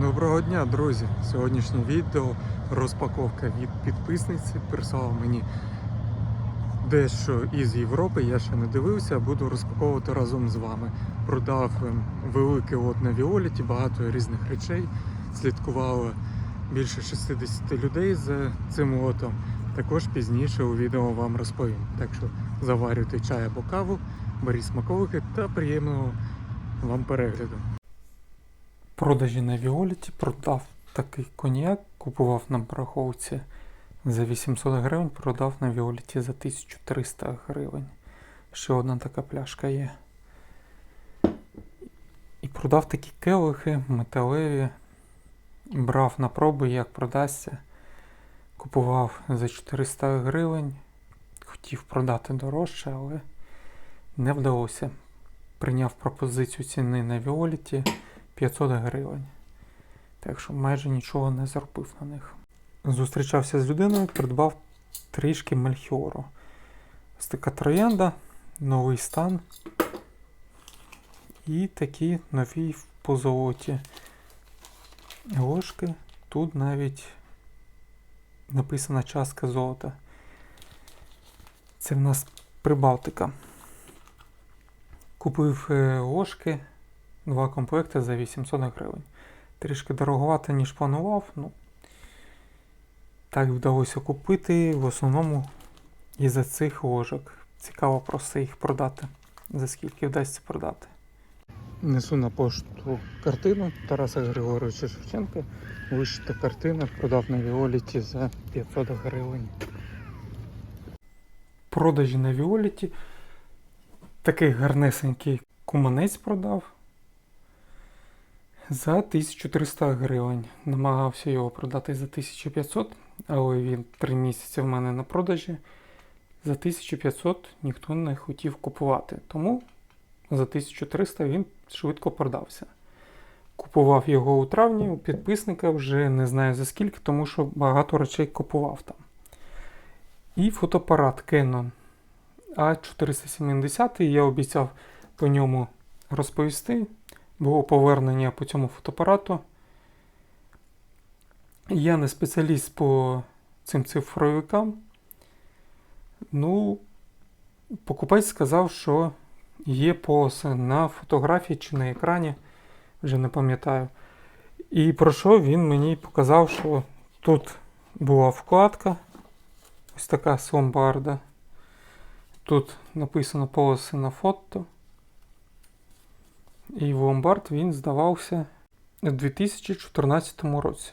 Доброго дня, друзі! Сьогоднішнє відео розпаковка від підписниці. Прислала мені дещо із Європи. Я ще не дивився, буду розпаковувати разом з вами. Продав ем, великий лот на Віоліті, багато різних речей. Слідкувало більше 60 людей за цим лотом. Також пізніше у відео вам розповім. Так що заварюйте чай або каву, беріть смаколики та приємного вам перегляду. Продажі на Віоліті продав такий коньяк, купував на бараховці за 800 гривень, продав на Віоліті за 1300 гривень. Ще одна така пляшка є. І продав такі келихи металеві. Брав на проби, як продасться. Купував за 400 гривень. Хотів продати дорожче, але не вдалося. Прийняв пропозицію ціни на Віоліті. 500 гривень. Так що майже нічого не заробив на них. Зустрічався з людиною, придбав трішки мельхіору. Ось така троянда, новий стан. І такі нові в позолоті ложки. Тут навіть написана частка золота. Це в нас Прибалтика. Купив е, ложки. Два комплекти за 800 гривень. Трішки дороговато, ніж планував. Ну, так вдалося купити. В основному із-за цих ложок. Цікаво просто їх продати. За скільки вдасться продати. Несу на пошту картину Тараса Григоровича Шевченка. Вишита картина продав на Віоліті за 500 гривень. Продажі на Віоліті. Такий гарнесенький куманець продав за 1300 гривень. Намагався його продати за 1500, але він 3 місяці в мене на продажі. За 1500 ніхто не хотів купувати. Тому за 1300 він швидко продався. Купував його у травні, у підписника вже не знаю за скільки, тому що багато речей купував там. І фотоапарат Canon A470. Я обіцяв по ньому розповісти було повернення по цьому фотоапарату. Я не спеціаліст по цим цифровикам. Ну, покупець сказав, що є полоси на фотографії чи на екрані, вже не пам'ятаю. І про що він мені показав, що тут була вкладка, ось така сомбарда. Тут написано полоси на фото. І в ломбард він здавався у 2014 році.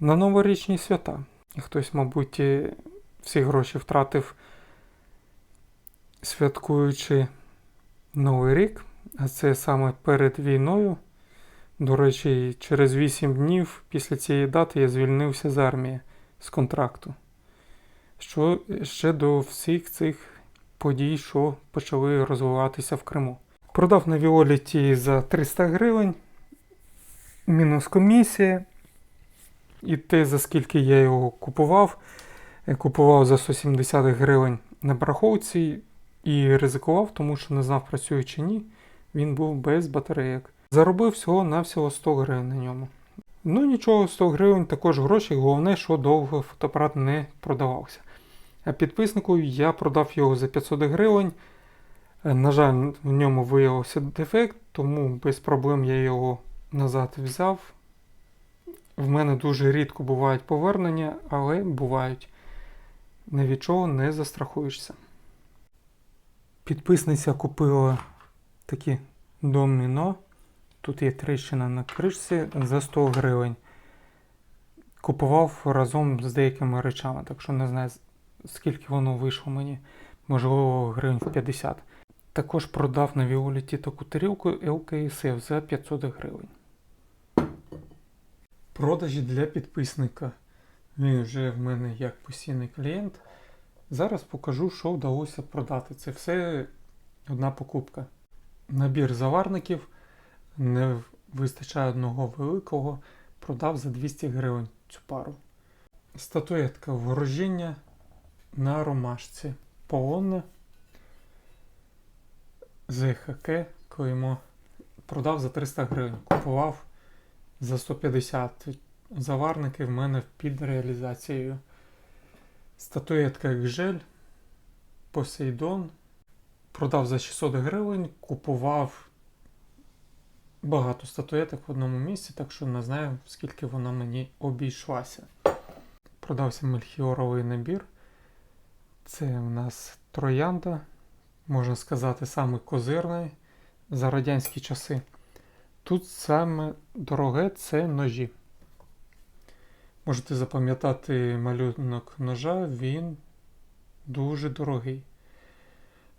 На новорічні свята. Хтось, мабуть, всі гроші втратив, святкуючи Новий рік, а це саме перед війною. До речі, через 8 днів після цієї дати я звільнився з армії з контракту. Що ще до всіх цих подій, що почали розвиватися в Криму. Продав на Віоліті за 300 гривень. Мінус комісія. І те, за скільки я його купував. Купував за 170 гривень на бараховці і ризикував, тому що не знав, працює чи ні. Він був без батарейок. Заробив всього-навсього 100 гривень на ньому. Ну нічого, 100 гривень також гроші. Головне, що довго фотоапарат не продавався. А підписнику я продав його за 500 гривень. На жаль, в ньому виявився дефект, тому без проблем я його назад взяв. В мене дуже рідко бувають повернення, але бувають. Ні від чого не застрахуєшся. Підписниця купила такі доміно. Тут є тріщина на кришці за 100 гривень. Купував разом з деякими речами, так що не знаю, скільки воно вийшло мені. Можливо, гривень в 50. Також продав на Віоліті таку тарілку LKSF за 500 гривень. Продажі для підписника. Він вже в мене як постійний клієнт. Зараз покажу, що вдалося продати. Це все одна покупка. Набір заварників не вистачає одного великого. Продав за 200 гривень цю пару. Статуетка ворожіння на ромашці. Полонне. ЗХК клеймо продав за 300 гривень. Купував за 150. Заварники в мене під реалізацією. Статуетка Гжель, Посейдон. Продав за 600 гривень, купував багато статуеток в одному місці, так що не знаю, скільки вона мені обійшлася. Продався мельхіоровий набір. Це у нас троянда, можна сказати, саме козирний за радянські часи. Тут саме дороге це ножі. Можете запам'ятати малюнок ножа, він дуже дорогий.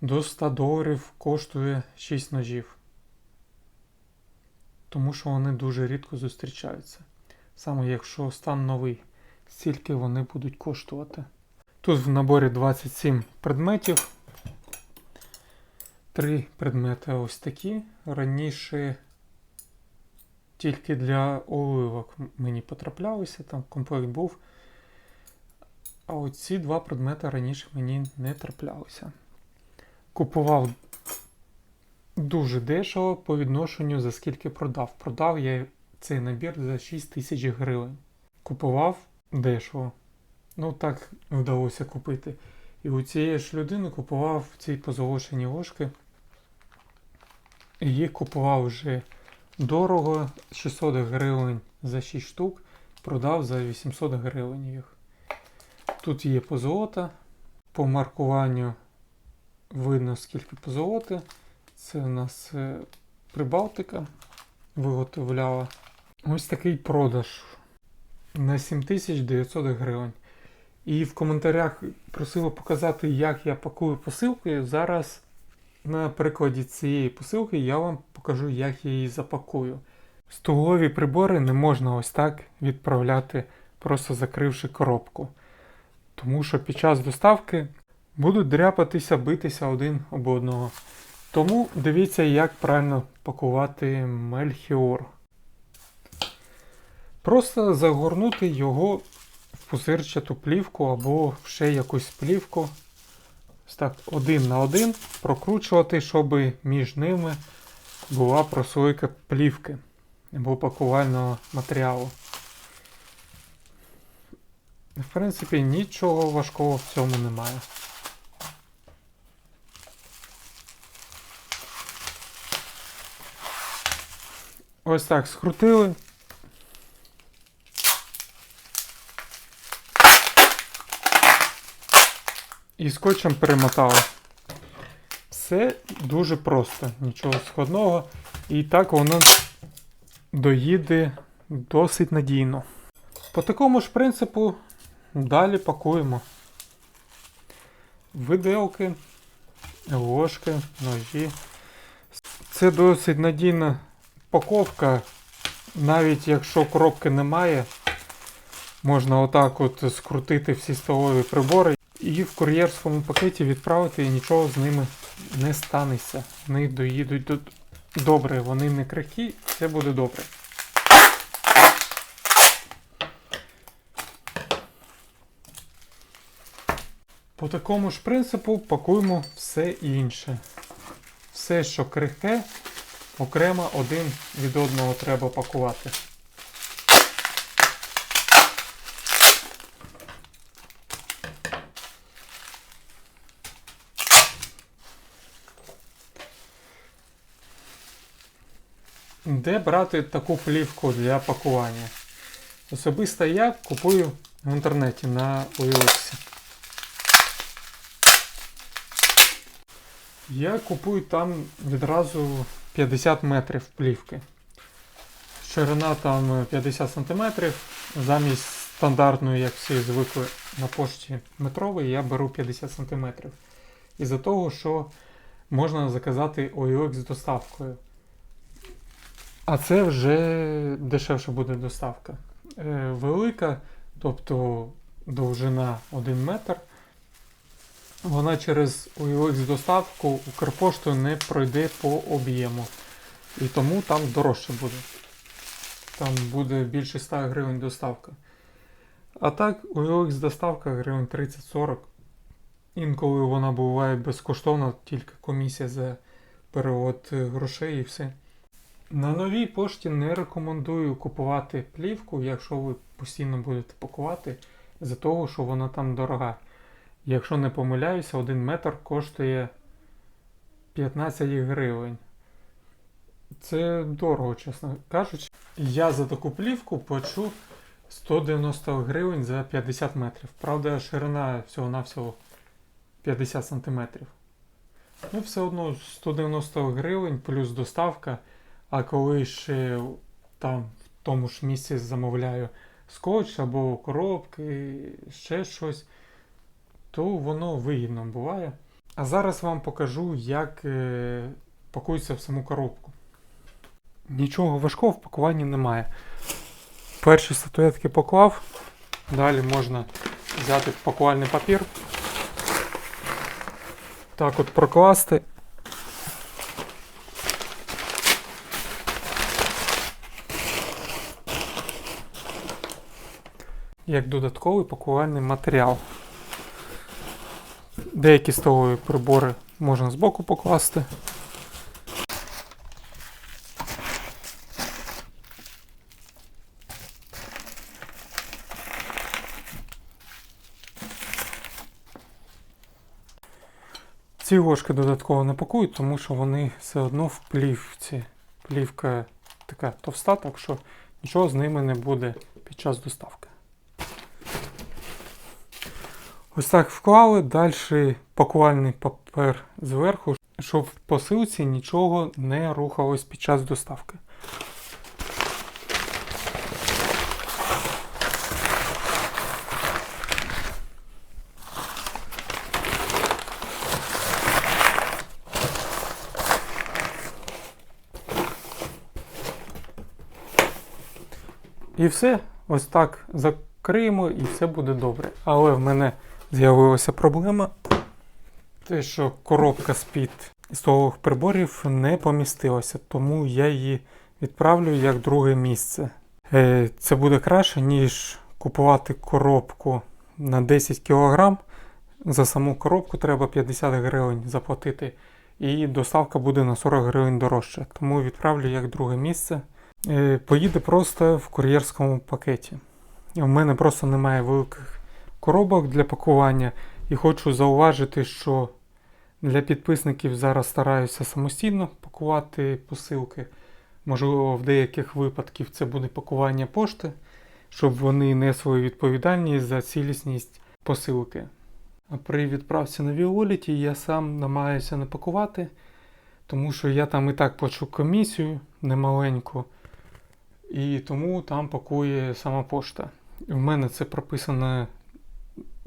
До 100 доларів коштує 6 ножів. Тому що вони дуже рідко зустрічаються. Саме якщо стан новий, стільки вони будуть коштувати. Тут в наборі 27 предметів. Три предмети ось такі. Раніше тільки для оливок мені потраплялися, там комплект був. А оці два предмети раніше мені не траплялися. Купував дуже дешево по відношенню за скільки продав. Продав я цей набір за 6 тисяч гривень. Купував дешево. Ну так вдалося купити. І у цієї ж людини купував ці позолочені ложки. Їх купував вже дорого, 600 гривень за 6 штук, продав за 800 гривень їх. Тут є позолота. По маркуванню видно, скільки позолоти. Це у нас е, Прибалтика виготовляла. Ось такий продаж на 7900 гривень. І в коментарях просили показати, як я пакую посилки. Зараз на прикладі цієї посилки я вам покажу, як я її запакую. Столові прибори не можна ось так відправляти, просто закривши коробку. Тому що під час доставки будуть дряпатися, битися один об одного. Тому дивіться, як правильно пакувати мельхіор. Просто загорнути його пузирчату плівку або ще якусь плівку. Так, один на один прокручувати, щоб між ними була прослойка плівки або пакувального матеріалу. В принципі, нічого важкого в цьому немає. Ось так скрутили. І скотчем перемотали. Все дуже просто, нічого складного. І так воно доїде досить надійно. По такому ж принципу далі пакуємо виделки, ложки, ножі. Це досить надійна паковка. Навіть якщо коробки немає, можна отак от скрутити всі столові прибори і в кур'єрському пакеті відправити і нічого з ними не станеться. Вони доїдуть до... добре, вони не крихкі, все буде добре. По такому ж принципу пакуємо все інше. Все, що крихке, окремо один від одного треба пакувати. Де брати таку плівку для пакування? Особисто я купую в інтернеті на OLX. Я купую там відразу 50 метрів плівки. Ширина там 50 см. Замість стандартної, як всі звикли на пошті метрової, я беру 50 см. Із-за того, що можна заказати OLX з доставкою. А це вже дешевше буде доставка. Е, велика, тобто довжина 1 метр. Вона через OLX доставку Укрпошту не пройде по об'єму. І тому там дорожче буде. Там буде більше 100 гривень доставка. А так, OLX доставка гривень 30-40. Інколи вона буває безкоштовна, тільки комісія за перевод грошей і все. На новій пошті не рекомендую купувати плівку, якщо ви постійно будете пакувати, за того, що вона там дорога. Якщо не помиляюся, один метр коштує 15 гривень. Це дорого, чесно кажучи. Я за таку плівку плачу 190 гривень за 50 метрів. Правда, ширина всього-навсього 50 сантиметрів. Ну, все одно 190 гривень плюс доставка. А коли ще там в тому ж місці замовляю скотч або коробки, ще щось, то воно вигідно буває. А зараз вам покажу, як е, пакується в саму коробку. Нічого важкого в пакуванні немає. Перші статуетки поклав, далі можна взяти пакувальний папір. Так от прокласти. Як додатковий пакувальний матеріал. Деякі столові прибори можна збоку покласти. Ці ложки додатково не пакують, тому що вони все одно в плівці. Плівка така товста, так що нічого з ними не буде під час доставки. Ось так вклали, далі пакувальний папер зверху, щоб в посилці нічого не рухалось під час доставки. І все, ось так закриємо і все буде добре. Але в мене з'явилася проблема. Те, що коробка з-під столових приборів не помістилася, тому я її відправлю як друге місце. Е, Це буде краще, ніж купувати коробку на 10 кг. За саму коробку треба 50 гривень заплатити, і доставка буде на 40 гривень дорожче. Тому відправлю як друге місце. Е, Поїде просто в кур'єрському пакеті. У мене просто немає великих коробок для пакування. І хочу зауважити, що для підписників зараз стараюся самостійно пакувати посилки. Можливо, в деяких випадках це буде пакування пошти, щоб вони несли відповідальність за цілісність посилки. А при відправці на Віоліті я сам намагаюся не пакувати, тому що я там і так плачу комісію немаленьку, і тому там пакує сама пошта. В мене це прописано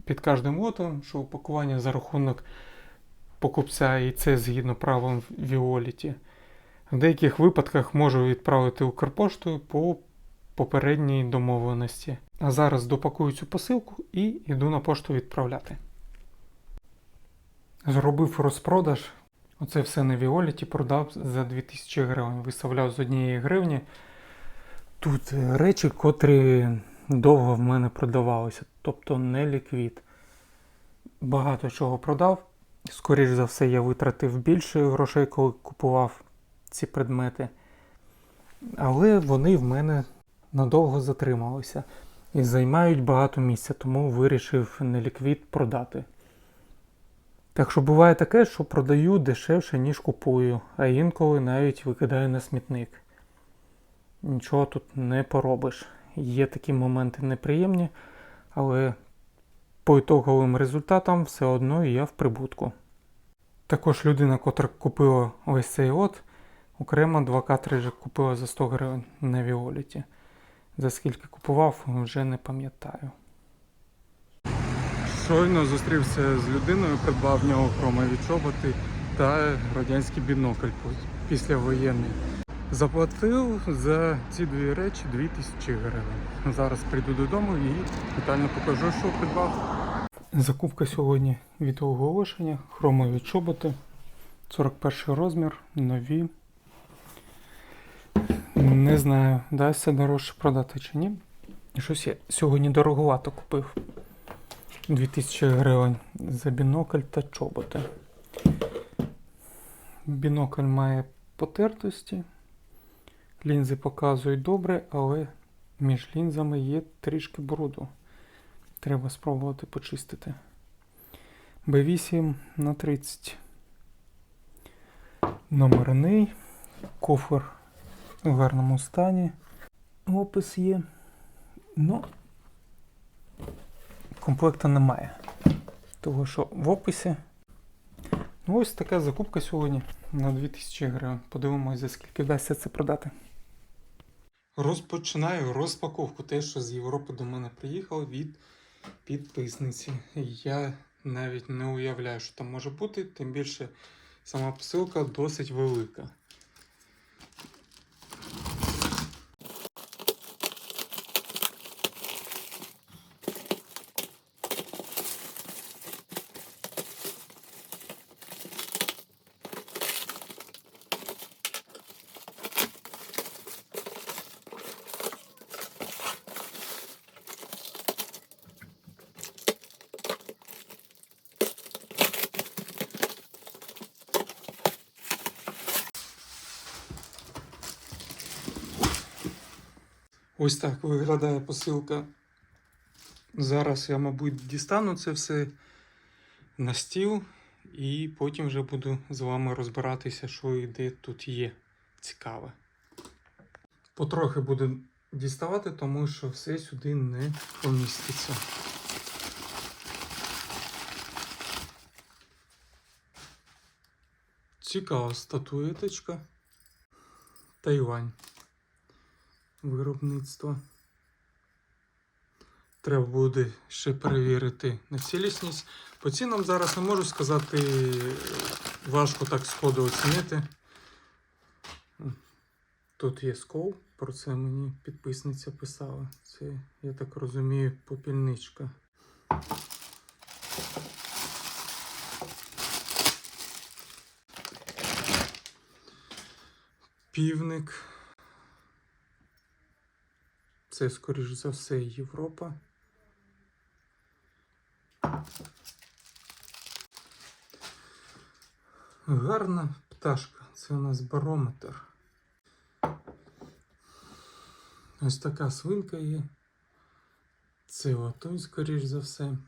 під кожним лотом, що упакування за рахунок покупця, і це згідно правил Віоліті. В деяких випадках можу відправити Укрпоштою по попередній домовленості. А зараз допакую цю посилку і йду на пошту відправляти. Зробив розпродаж. Оце все на Віоліті продав за 2000 гривень. Виставляв з однієї гривні. Тут речі, котрі довго в мене продавалися, тобто не ліквід. Багато чого продав. Скоріш за все, я витратив більше грошей, коли купував ці предмети. Але вони в мене надовго затрималися і займають багато місця, тому вирішив неліквід продати. Так що буває таке, що продаю дешевше, ніж купую, а інколи навіть викидаю на смітник. Нічого тут не поробиш. Є такі моменти неприємні, але по ітоговим результатам все одно я в прибутку. Також людина, котра купила ось цей лот, окремо два картриджі купила за 100 гривень на Віоліті. За скільки купував, вже не пам'ятаю. Щойно зустрівся з людиною, придбав в нього хромові чоботи та радянський бінокль післявоєнний. Заплатив за ці дві речі 2000 гривень. Зараз прийду додому і детально покажу, що придбав. Закупка сьогодні від оголошення. Хромові чоботи. 41 розмір, нові. Не знаю, дасться дорожче продати чи ні. Щось я сьогодні дороговато купив. 2000 гривень за бінокль та чоботи. Бінокль має потертості. Лінзи показують добре, але між лінзами є трішки бруду. Треба спробувати почистити. B8 на 30. Номерний. Кофер в гарному стані. Опис є. Ну, комплекта немає. Того, що в описі. Ну, ось така закупка сьогодні на 2000 гривень. Подивимось, за скільки вдасться це продати. Розпочинаю розпаковку. Те, що з Європи до мене приїхало від підписниці. Я навіть не уявляю, що там може бути, тим більше сама посилка досить велика. Ось так виглядає посилка. Зараз я, мабуть, дістану це все на стіл, і потім вже буду з вами розбиратися, що і де тут є цікаве. Потрохи буду діставати, тому що все сюди не поміститься. Цікава статуеточка. Тайвань виробництва. Треба буде ще перевірити на цілісність. По цінам зараз не можу сказати, важко так сходу оцінити. Тут є скол, про це мені підписниця писала. Це, я так розумію, попільничка. Півник. Це, скоріш за все, Європа. Гарна пташка. Це у нас барометр. Ось така свинка є. Це латунь, скоріш за все.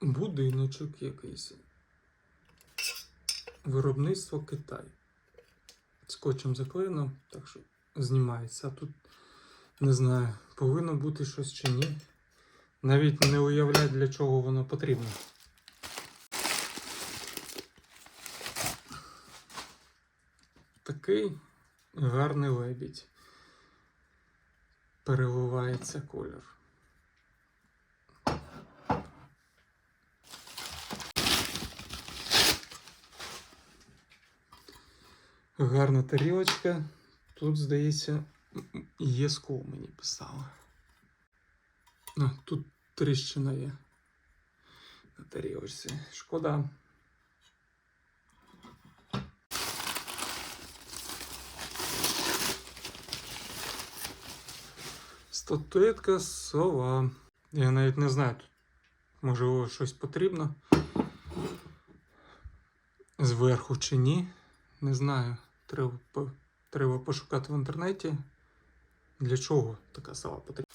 Будиночок якийсь. Виробництво Китай. Скотчем заклеєно, так що знімається. А тут не знаю, повинно бути щось чи ні. Навіть не уявляю, для чого воно потрібно. Такий гарний лебідь. Переливається колір. Гарна тарілочка. Тут, здається, є скол мені писала. А, тут тріщина є. На тарілочці. Шкода. Статуетка сова. Я навіть не знаю, тут можливо щось потрібно. Зверху чи ні. Не знаю. Треба, треба пошукати в інтернеті. Для чого така сова потрібна.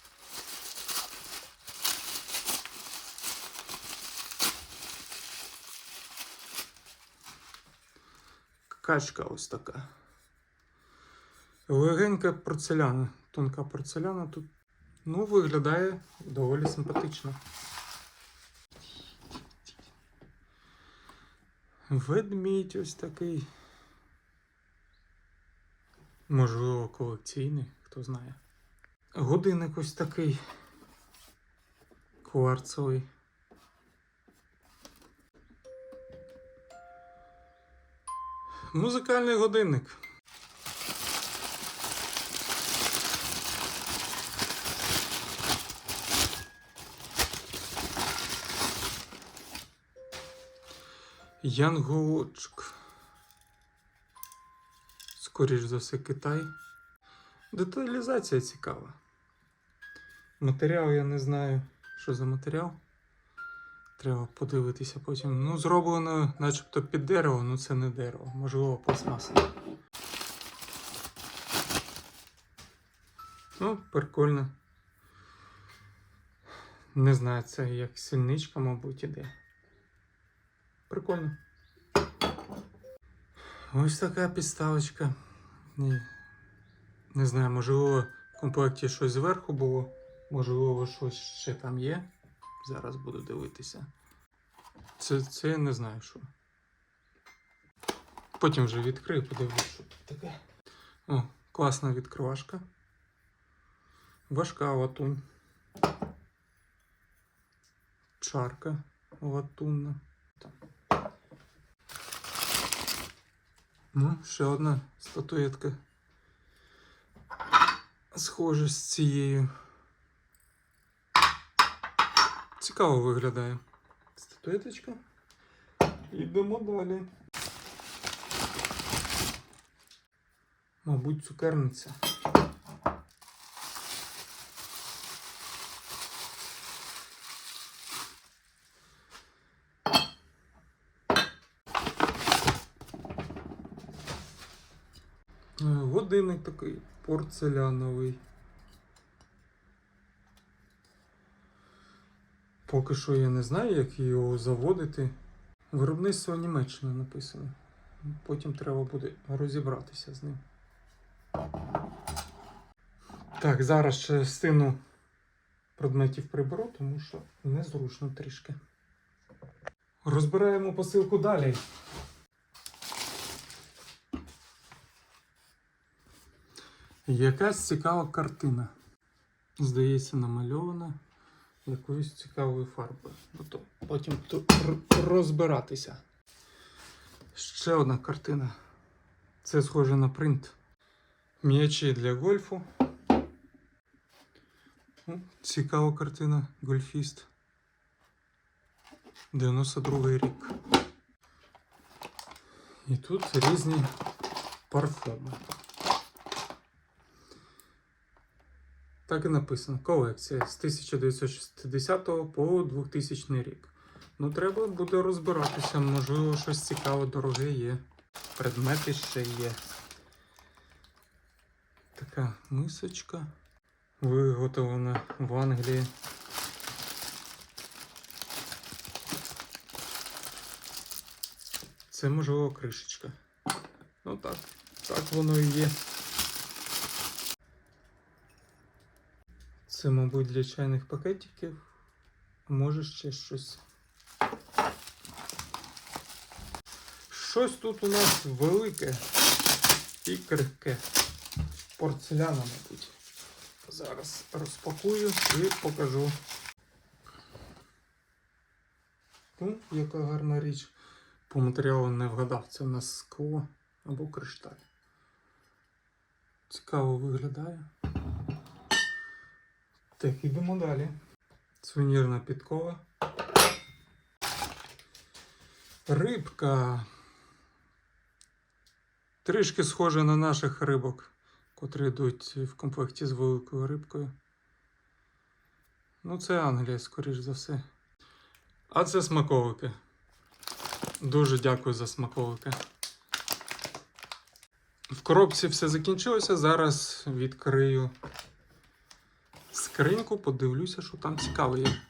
Качка ось така. Легенька порцеляна. Тонка порцеляна тут. Ну, виглядає доволі симпатично. Ведмідь ось такий. Можливо, колекційний, хто знає. Годинник ось такий. Кварцовий. Музикальний годинник. Янголочок. Скоріш за все, Китай. Деталізація цікава. Матеріал я не знаю, що за матеріал. Треба подивитися потім. Ну, зроблено начебто під дерево, ну це не дерево, можливо, пластмаса. Ну, прикольно. Не знаю, це як сільничка, мабуть, іде. Прикольно. Ось така підставочка. Ні. Не знаю, можливо, в комплекті щось зверху було, можливо, щось ще там є. Зараз буду дивитися. Це, це я не знаю що. Потім вже відкрию, подивлюсь, що тут таке. О, класна відкривашка. Важка латунь. Чарка латунна. Там. Ну, ще одна статуетка. Схожа з цією. Цікаво виглядає. Статуеточка. Йдемо далі. Мабуть, цукерниця. Е, Годинник такий порцеляновий. Поки що я не знаю, як його заводити. Виробництво Німеччини написано. Потім треба буде розібратися з ним. Так, зараз частину предметів приберу, тому що незручно трішки. Розбираємо посилку далі. Якась цікава картина. Здається, намальована якоюсь цікавою фарбою. То потім розбиратися. Ще одна картина. Це схоже на принт. М'ячі для гольфу. Ну, Цікава картина. Гольфіст. 92 рік. І тут різні парфуми. Так і написано. Колекція з 1960 по 2000 рік. Ну, треба буде розбиратися. Можливо, щось цікаве, дороге є. Предмети ще є. Така мисочка. Виготовлена в Англії. Це можливо кришечка. Ну так, так воно і є. Це, мабуть, для чайних пакетиків. Може ще щось. Щось тут у нас велике і крихке. Порцеляна, мабуть. Зараз розпакую і покажу. Ну, яка гарна річ. По матеріалу не вгадав, це у нас скло або кришталь. Цікаво виглядає. Так, ідемо далі. Сувенірна підкова. Рибка. Трішки схожа на наших рибок, котрі йдуть в комплекті з великою рибкою. Ну, це Англія, скоріш за все. А це смаковики. Дуже дякую за смаковики. В коробці все закінчилося. Зараз відкрию скриньку, подивлюся, що там цікаве є.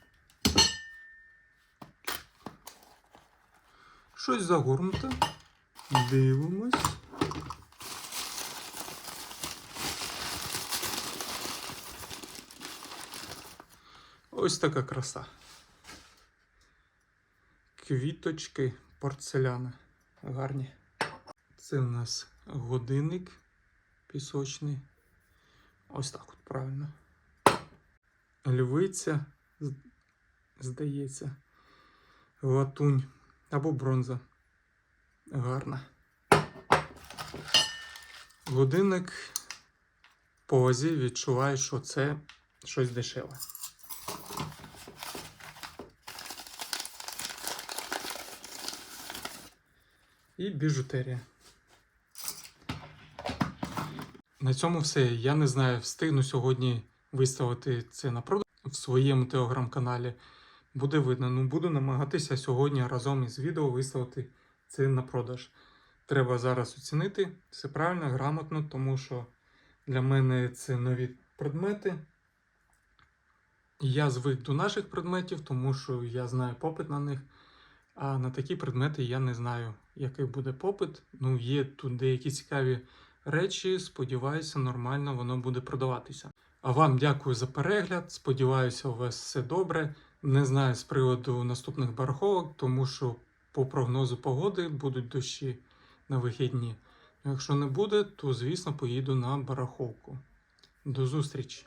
Щось загорнуте. Дивимось. Ось така краса. Квіточки порцеляна. Гарні. Це у нас годинник пісочний. Ось так от правильно. Львиця, здається, латунь або бронза. Гарна. Годинник по вазі відчуває, що це щось дешеве. І біжутерія. На цьому все. Я не знаю, встигну сьогодні виставити це на продаж в своєму телеграм-каналі. буде видно. Ну, буду намагатися сьогодні разом із відео виставити це на продаж. Треба зараз оцінити все правильно, грамотно, тому що для мене це нові предмети. Я звик до наших предметів, тому що я знаю попит на них. А на такі предмети я не знаю, який буде попит. Ну, є тут деякі цікаві речі. Сподіваюся, нормально воно буде продаватися. А вам дякую за перегляд. Сподіваюся, у вас все добре. Не знаю з приводу наступних бараховок, тому що по прогнозу погоди будуть дощі на вихідні. Якщо не буде, то звісно поїду на бараховку. До зустрічі!